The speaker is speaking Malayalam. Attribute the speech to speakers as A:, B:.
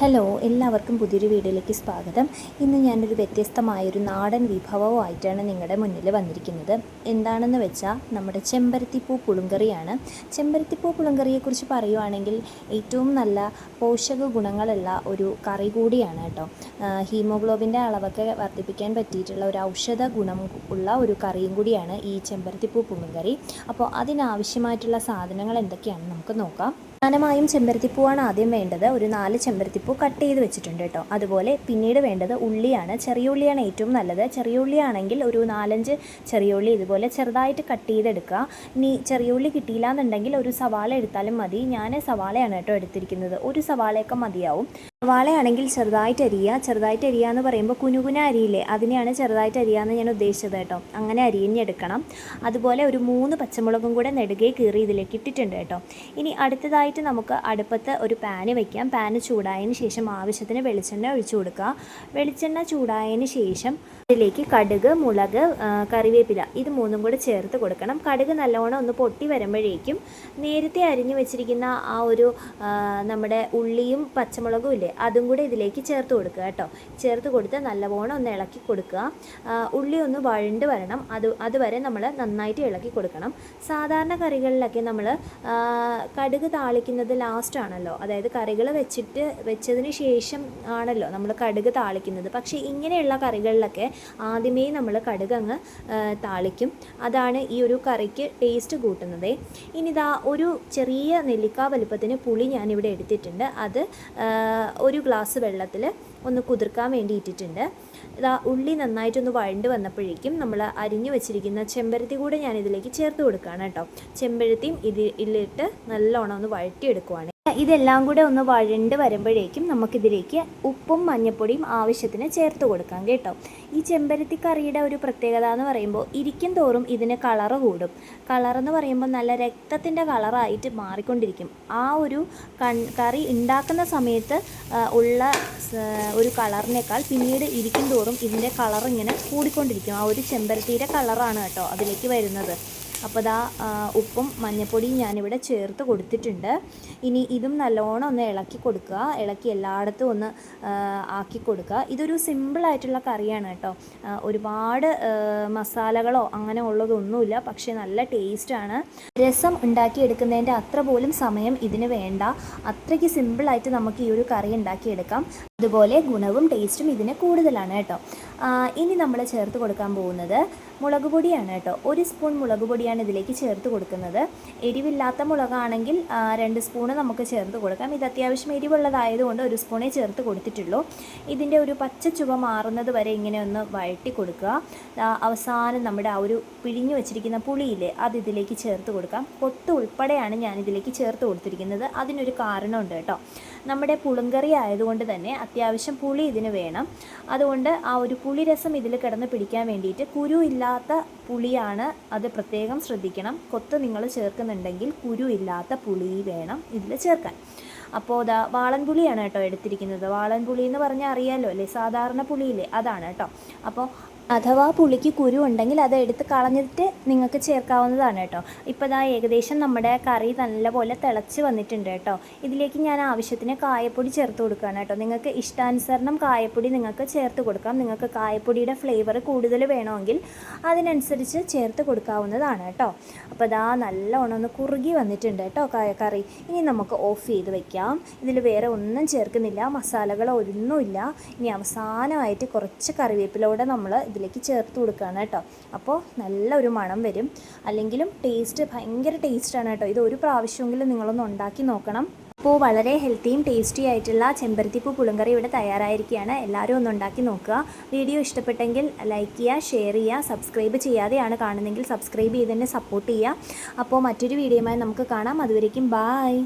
A: ഹലോ എല്ലാവർക്കും പുതിയൊരു വീഡിയോയിലേക്ക് സ്വാഗതം. ഇന്ന് ഞാനൊരു വ്യത്യസ്തമായൊരു നാടൻ വിഭവമായിട്ടാണ് നിങ്ങളുടെ മുന്നിൽ വന്നിരിക്കുന്നത്. എന്താണെന്ന് വെച്ചാൽ നമ്മുടെ ചെമ്പരത്തിപ്പൂ പുളുങ്കറിയാണ്. ചെമ്പരത്തിപ്പൂ പുളുങ്കറിയെക്കുറിച്ച് പറയുവാണെങ്കിൽ ഏറ്റവും നല്ല പോഷക ഗുണങ്ങളുള്ള ഒരു കറി കൂടിയാണ് കേട്ടോ. ഹീമോഗ്ലോബിന്റെ അളവൊക്കെ വർദ്ധിപ്പിക്കാൻ പറ്റിയിട്ടുള്ള ഒരു ഔഷധ ഗുണം ഉള്ള ഒരു കറിയും കൂടിയാണ് ഈ ചെമ്പരത്തിപ്പൂ പുളുങ്കറി. അപ്പോൾ അതിനാവശ്യമായിട്ടുള്ള സാധനങ്ങൾ എന്തൊക്കെയാണെന്ന് നമുക്ക് നോക്കാം. പ്രധാനമായും ചെമ്പരത്തിപ്പൂവാണ് ആദ്യം വേണ്ടത്. ഒരു നാല് ചെമ്പരത്തിപ്പൂ കട്ട് ചെയ്ത് വെച്ചിട്ടുണ്ട് കേട്ടോ. അതുപോലെ പിന്നീട് വേണ്ടത് ഉള്ളിയാണ്. ചെറിയ ഉള്ളിയാണ് ഏറ്റവും നല്ലത്. ചെറിയ ഉള്ളിയാണെങ്കിൽ ഒരു നാലഞ്ച് ചെറിയ ഉള്ളി ഇതുപോലെ ചെറുതായിട്ട് കട്ട് ചെയ്തെടുക്കുക. ഇനി ചെറിയ ഉള്ളി കിട്ടിയില്ല എന്നുണ്ടെങ്കിൽ ഒരു സവാള എടുത്താലും മതി. ഞാൻ സവാളയാണ് കേട്ടോ എടുത്തിരിക്കുന്നത്. ഒരു സവാളയൊക്കെ മതിയാവും. സവാളയാണെങ്കിൽ ചെറുതായിട്ട് അരിയുക. ചെറുതായിട്ട് അരിയുക എന്ന് പറയുമ്പോൾ കുനുകുന അരിയില്ലേ അതിനെയാണ് ചെറുതായിട്ട് അരിയുക എന്ന് ഞാൻ ഉദ്ദേശിച്ചത് കേട്ടോ. അങ്ങനെ അരിഞ്ഞെടുക്കണം. അതുപോലെ ഒരു മൂന്ന് പച്ചമുളകും കൂടെ നെടുകെ കീറി ഇതിലേക്ക് ഇട്ടിട്ടുണ്ട് കേട്ടോ. ഇനി അടുത്തതായിട്ട് നമുക്ക് അടുപ്പത്ത് ഒരു പാന് വയ്ക്കാം പാന് ചൂടായതിന് ശേഷം ആവശ്യത്തിന് വെളിച്ചെണ്ണ ഒഴിച്ചു കൊടുക്കുക. വെളിച്ചെണ്ണ ചൂടായതിന് ശേഷം ഇതിലേക്ക് കടുക് മുളക് കറിവേപ്പില ഇത് മൂന്നും കൂടെ ചേർത്ത് കൊടുക്കണം. കടുക് നല്ലോണം ഒന്ന് പൊട്ടി വരുമ്പോഴേക്കും നേരത്തെ അരിഞ്ഞു വെച്ചിരിക്കുന്ന ആ ഒരു നമ്മുടെ ഉള്ളിയും പച്ചമുളകും ഇല്ലേ അതും കൂടെ ഇതിലേക്ക് ചേർത്ത് കൊടുക്കുക കേട്ടോ. ചേർത്ത് കൊടുത്ത് നല്ലവണ്ണം ഒന്ന് ഇളക്കി കൊടുക്കുക. ഉള്ളി ഒന്ന് വഴണ്ട് വരണം. അത് അതുവരെ നമ്മൾ നന്നായിട്ട് ഇളക്കി കൊടുക്കണം. സാധാരണ കറികളിലൊക്കെ നമ്മൾ കടുക് താളിക്കുന്നത് ലാസ്റ്റാണല്ലോ അതായത് കറികൾ വെച്ചിട്ട് വെച്ചതിന് ശേഷം ആണല്ലോ നമ്മൾ കടുക് താളിക്കുന്നത്. പക്ഷേ ഇങ്ങനെയുള്ള കറികളിലൊക്കെ ആദ്യമേ നമ്മൾ കടുക് അങ്ങ് താളിക്കും. അതാണ് ഈ ഒരു കറിക്ക് ടേസ്റ്റ് കൂട്ടുന്നത്. ഇനി ഇതാ ഒരു ചെറിയ നെല്ലിക്ക വലുപ്പത്തിന് പുളി ഞാനിവിടെ എടുത്തിട്ടുണ്ട്. അത് ഒരു ഗ്ലാസ് വെള്ളത്തിൽ ഒന്ന് കുതിർക്കാൻ വേണ്ടി ഇട്ടിട്ടുണ്ട്. ഇതാ ഉള്ളി നന്നായിട്ടൊന്ന് വഴണ്ട് വന്നപ്പോഴേക്കും നമ്മൾ അരിഞ്ഞു വെച്ചിരിക്കുന്ന ചെമ്പരത്തി കൂടെ ഞാൻ ഇതിലേക്ക് ചേർത്ത് കൊടുക്കുകയാണ് കേട്ടോ. ചെമ്പരത്തിയും ഇതിലിട്ട് നല്ലോണം ഒന്ന് വഴറ്റിയെടുക്കുവാണ്. ഇതെല്ലാം കൂടെ ഒന്ന് വഴണ്ട് വരുമ്പോഴേക്കും നമുക്കിതിലേക്ക് ഉപ്പും മഞ്ഞപ്പൊടിയും ആവശ്യത്തിന് ചേർത്ത് കൊടുക്കാം കേട്ടോ. ഈ ചെമ്പരത്തി കറിയുടെ ഒരു പ്രത്യേകത എന്ന് പറയുമ്പോൾ ഇരിക്കും തോറും ഇതിന് കളറ് കൂടും. കളറെന്ന് പറയുമ്പോൾ നല്ല രക്തത്തിന്റെ കളറായിട്ട് മാറിക്കൊണ്ടിരിക്കും. ആ ഒരു കറി ഉണ്ടാക്കുന്ന സമയത്ത് ഉള്ള ഒരു കളറിനേക്കാൾ പിന്നീട് ഇരിക്കും തോറും ഇതിന്റെ കളർ ഇങ്ങനെ കൂടിക്കൊണ്ടിരിക്കും. ആ ഒരു ചെമ്പരത്തിയുടെ കളറാണ് കേട്ടോ അതിലേക്ക് വരുന്നത്. അപ്പോൾ ദാ ഉപ്പും മഞ്ഞപ്പൊടിയും ഞാനിവിടെ ചേർത്ത് കൊടുത്തിട്ടുണ്ട്. ഇനി ഇതും നല്ലോണം ഒന്ന് ഇളക്കി കൊടുക്കുക. ഇളക്കി എല്ലായിടത്തും ഒന്ന് ആക്കി കൊടുക്കുക. ഇതൊരു സിമ്പിളായിട്ടുള്ള കറിയാണ് കേട്ടോ. ഒരുപാട് മസാലകളോ അങ്ങനെ ഉള്ളതൊന്നുമില്ല. പക്ഷേ നല്ല ടേസ്റ്റാണ് രസം ഉണ്ടാക്കിയെടുക്കുന്നതിന്റെ അത്ര പോലും സമയം ഇതിന് വേണ്ട. അത്രയ്ക്ക് സിമ്പിളായിട്ട് നമുക്ക് ഈ ഒരു കറി ഉണ്ടാക്കിയെടുക്കാം. അതുപോലെ ഗുണവും ടേസ്റ്റും ഇതിന് കൂടുതലാണ് കേട്ടോ. ഇനി നമ്മൾ ചേർത്ത് കൊടുക്കാൻ പോകുന്നത് മുളക് പൊടിയാണ് കേട്ടോ. ഒരു സ്പൂൺ മുളക് പൊടിയാണ് ഇതിലേക്ക് ചേർത്ത് കൊടുക്കുന്നത്. എരിവില്ലാത്ത മുളകാണെങ്കിൽ രണ്ട് സ്പൂണ് നമുക്ക് ചേർത്ത് കൊടുക്കാം. ഇത് അത്യാവശ്യം എരിവുള്ളതായതുകൊണ്ട് ഒരു സ്പൂണേ ചേർത്ത് കൊടുത്തിട്ടുള്ളൂ. ഇതിന്റെ ഒരു പച്ച ചുവ മാറുന്നത് വരെ ഇങ്ങനെ ഒന്ന് വഴട്ടി കൊടുക്കുക. അവസാനം നമ്മുടെ ആ ഒരു പിഴിഞ്ഞു വെച്ചിരിക്കുന്ന പുളിയില്ലേ അത് ഇതിലേക്ക് ചേർത്ത് കൊടുക്കാം. കൊത്ത് ഉൾപ്പെടെയാണ് ഞാൻ ഇതിലേക്ക് ചേർത്ത് കൊടുത്തിരിക്കുന്നത്. അതിനൊരു കാരണമുണ്ട് കേട്ടോ. നമ്മുടെ പുളുങ്കറി ആയതുകൊണ്ട് തന്നെ അത്യാവശ്യം പുളി ഇതിന് വേണം. അതുകൊണ്ട് ആ ഒരു പുളി രസം ഇതിൽ കിടന്ന് പിടിക്കാൻ വേണ്ടിയിട്ട് കുരു ഇല്ലാത്ത പുളിയാണ് അത് പ്രത്യേകം ശ്രദ്ധിക്കണം. കൊത്ത് നിങ്ങൾ ചേർക്കുന്നുണ്ടെങ്കിൽ കുരു ഇല്ലാത്ത പുളി വേണം ഇതിൽ ചേർക്കാൻ. അപ്പോൾ അതാ വാളൻപുളിയാണ് കേട്ടോ എടുത്തിരിക്കുന്നത്. വാളൻപുളി എന്ന് പറഞ്ഞാൽ അറിയാമല്ലോ അല്ലേ? സാധാരണ പുളിയില്ലേ? അതാണ് കേട്ടോ. അപ്പോൾ അഥവാ പുളിക്ക് കുരു ഉണ്ടെങ്കിൽ അത് എടുത്ത് കളഞ്ഞിട്ട് നിങ്ങൾക്ക് ചേർക്കാവുന്നതാണ് കേട്ടോ. ഇപ്പോൾ ഇതാ ഏകദേശം നമ്മുടെ കറി നല്ലപോലെ തിളച്ച് വന്നിട്ടുണ്ട് കേട്ടോ. ഇതിലേക്ക് ഞാൻ ആവശ്യത്തിന് കായപ്പൊടി ചേർത്ത് കൊടുക്കുകയാണ് കേട്ടോ. നിങ്ങൾക്ക് ഇഷ്ടാനുസരണം കായപ്പൊടി നിങ്ങൾക്ക് ചേർത്ത് കൊടുക്കാം. നിങ്ങൾക്ക് കായപ്പൊടിയുടെ ഫ്ലേവർ കൂടുതൽ വേണമെങ്കിൽ അതിനനുസരിച്ച് ചേർത്ത് കൊടുക്കാവുന്നതാണ് കേട്ടോ. അപ്പോൾ ഇതാ നല്ല ഒന്ന് കുറുകി വന്നിട്ടുണ്ട് കേട്ടോ കറി. ഇനി നമുക്ക് ഓഫ് ചെയ്ത് വെക്കാം. ഇതിൽ വേറെ ഒന്നും ചേർക്കുന്നില്ല. മസാലകളോ ഒന്നുമില്ല ഇനി അവസാനമായിട്ട് കുറച്ച് കറിവേപ്പിലൂടെ നമ്മൾ ഇതിലേക്ക് ചേർത്ത് കൊടുക്കുകയാണ് കേട്ടോ. അപ്പോൾ നല്ലൊരു മണം വരും. അല്ലെങ്കിലും ടേസ്റ്റ് ഭയങ്കര ടേസ്റ്റാണ് കേട്ടോ. ഇത് ഒരു പ്രാവശ്യമെങ്കിലും നിങ്ങളൊന്ന് ഉണ്ടാക്കി നോക്കണം. അപ്പോൾ വളരെ ഹെൽത്തിയും ടേസ്റ്റി ആയിട്ടുള്ള ചെമ്പരത്തിപ്പൂ പുളുങ്കറി ഇവിടെ തയ്യാറായിരിക്കുകയാണ്. എല്ലാവരും ഒന്ന് ഉണ്ടാക്കി നോക്കുക. വീഡിയോ ഇഷ്ടപ്പെട്ടെങ്കിൽ ലൈക്ക് ചെയ്യുക ഷെയർ ചെയ്യുക സബ്സ്ക്രൈബ് ചെയ്യാതെയാണ് കാണുന്നതെങ്കിൽ സബ്സ്ക്രൈബ് ചെയ്ത് തന്നെ സപ്പോർട്ട് ചെയ്യുക. അപ്പോൾ മറ്റൊരു വീഡിയോയുമായി നമുക്ക് കാണാം. അതുവരേക്കും ബായ്